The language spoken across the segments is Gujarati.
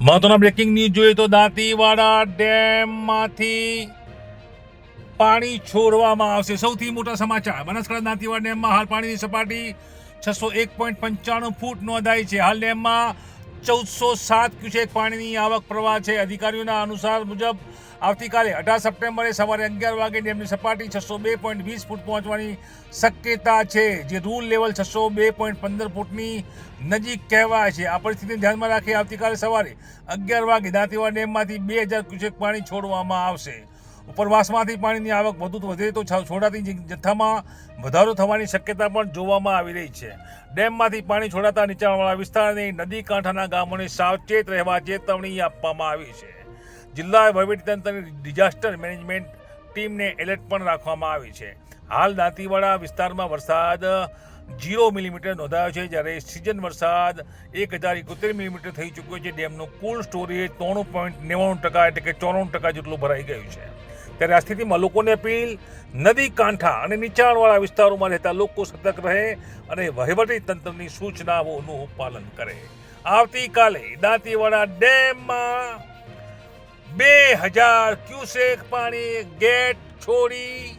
મહત્વના બ્રેકિંગ ન્યૂઝ જોઈએ તો દાંતીવાડા ડેમમાંથી પાણી છોડવામાં આવશે. સૌથી મોટા સમાચાર. બનાસકાંઠા દાંતીવાડા ડેમમાં હાલ પાણીની સપાટી છસો એક પોઈન્ટ પંચાણું ફૂટ નોંધાઈ છે. હાલ ડેમમાં ચૌદસો સાત ક્યુસેક પાણીની આવક પ્રવાહ છે. અધિકારીઓના અનુસાર મુજબ આવતીકાલે અઢાર સપ્ટેમ્બરે સવારે અગિયાર વાગે ડેમની સપાટી છસો બે પોઈન્ટ વીસ ફૂટ પહોંચવાની શક્યતા છે, જે રૂલ લેવલ છસો બે પોઈન્ટ પંદર ફૂટની નજીક કહેવાય છે. આ પરિસ્થિતિને ધ્યાનમાં રાખી આવતીકાલે સવારે અગિયાર વાગે દાંતીવાડ ડેમમાંથી બે હજાર ક્યુસેક પાણી છોડવામાં આવશે. ઉપરવાસમાંથી પાણીની આવક વધુ વધે તો છોડાતી જથ્થામાં વધારો થવાની શક્યતા પણ જોવામાં આવી રહી છે. ડેમમાંથી પાણી છોડાતા નીચાણવાળા વિસ્તારની નદી કાંઠાના ગામોને સાવચેત રહેવા ચેતવણી આપવામાં આવી છે. જિલ્લા વહીવટીતંત્રની ડિઝાસ્ટર મેનેજમેન્ટ ટીમને એલર્ટ પણ રાખવામાં આવી છે. હાલ દાંતીવાડા વિસ્તારમાં વરસાદ જીરો મિલીમીટર નોંધાયો છે, જ્યારે સિઝન વરસાદ એક હજાર એકોતેર મિલીમીટર થઈ ચૂક્યો છે. ડેમનું કુલ સ્ટોરેજ ત્રણું પોઈન્ટ નેવાણું ટકા એટલે કે ચોરાણું ટકા જેટલું ભરાઈ ગયું છે. ત્યારે આ સ્થિતિમાં લોકોને અપીલ નદી, કાંઠા અને નીચાણવાળા વિસ્તારોમાં રહેતા લોકો સતર્ક રહે અને વહીવટી તંત્રની સૂચનાઓનું પાલન કરે. આવતીકાલે દાંતીવાડા ડેમમાં બે હજાર ક્યુસેક પાણી ગેટ છોડી,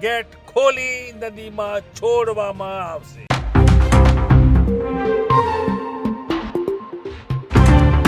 ગેટ ખોલી નદીમાં છોડવામાં આવશે.